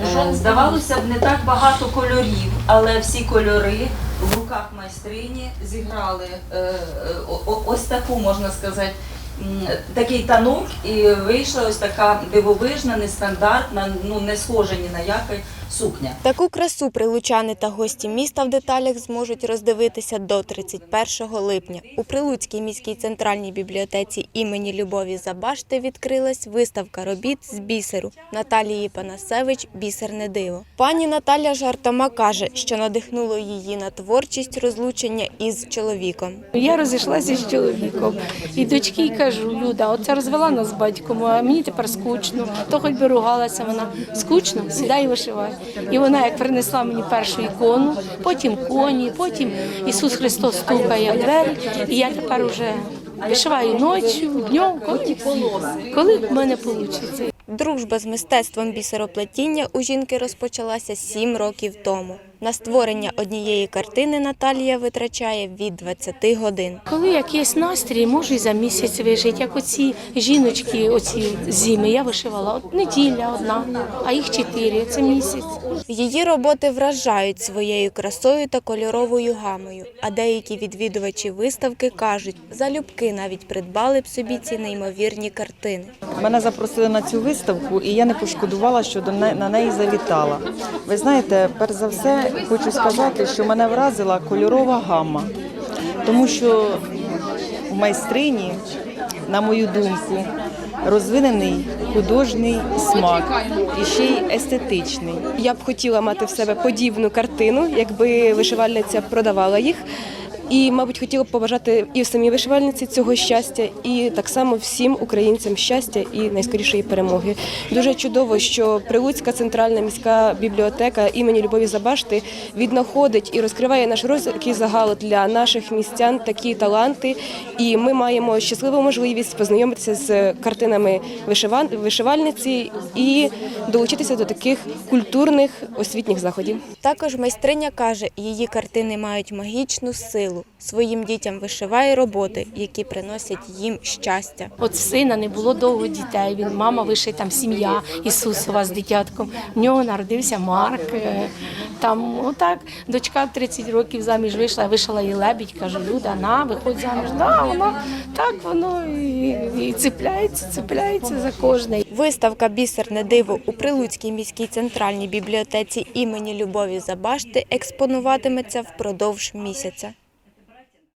Е, Здавалося б, не так багато кольорів, але всі кольори в руках майстрині зіграли е, е, ось таку, можна сказати, такий танок, і вийшла ось така дивовижна, нестандартна, ну не схожа ні на який сукня. Таку красу прилучани та гості міста в деталях зможуть роздивитися до 31 липня. У Прилуцькій міській центральній бібліотеці імені Любові Забашти відкрилась виставка робіт з бісеру Наталії Панасевич Бісерне диво. Пані Наталя жартома каже, що надихнуло її на творчість розлучення із чоловіком. Я розійшлася з чоловіком і дочки кажу, Люда, оце розвела нас з батьком, а мені тепер скучно. То хоч би ругалася вона. Скучно, сідай і вишивай. І вона як принесла мені першу ікону, потім коні, потім Ісус Христос стукає двері, і я тепер уже вишиваю ночі, днем, коли, коли в мене вийде. Дружба з мистецтвом бісероплетіння у жінки розпочалася сім років тому. На створення однієї картини Наталія витрачає від 20 годин. Коли якийсь настрій, можу і за місяць вижити. Як оці жіночки, оці зими, я вишивала от неділя одна, а їх чотири. Це місяць. Її роботи вражають своєю красою та кольоровою гамою. А деякі відвідувачі виставки кажуть, залюбки навіть придбали б собі ці неймовірні картини. Мене запросили на цю виставку, і я не пошкодувала, що на неї завітала. Ви знаєте, перш за все хочу сказати, що мене вразила кольорова гамма, тому що в майстрині, на мою думку, розвинений художній смак і ще й естетичний. Я б хотіла мати в себе подібну картину, якби вишивальниця продавала їх. І, мабуть, хотіла б побажати і самій вишивальниці цього щастя, і так само всім українцям щастя і найскорішої перемоги. Дуже чудово, що Прилуцька центральна міська бібліотека імені Любові Забашти віднаходить і розкриває наш широкий загал для наших містян такі таланти. І ми маємо щасливу можливість познайомитися з картинами вишивальниці і долучитися до таких культурних освітніх заходів. Також майстриня каже, її картини мають магічну силу. Своїм дітям вишиває роботи, які приносять їм щастя. От сина не було довго дітей. Він мама вище там сім'я Ісусова з дитятком. В нього народився Марк. е, Там отак дочка 30 років заміж вийшла, вишила їй лебідь. Кажу, Люда, на, виходь заміж. Да, вона так воно і, і цепляється, цепляється за кожне. Виставка Бісерне диво у Прилуцькій міській центральній бібліотеці імені Любові Забашти експонуватиметься впродовж місяця.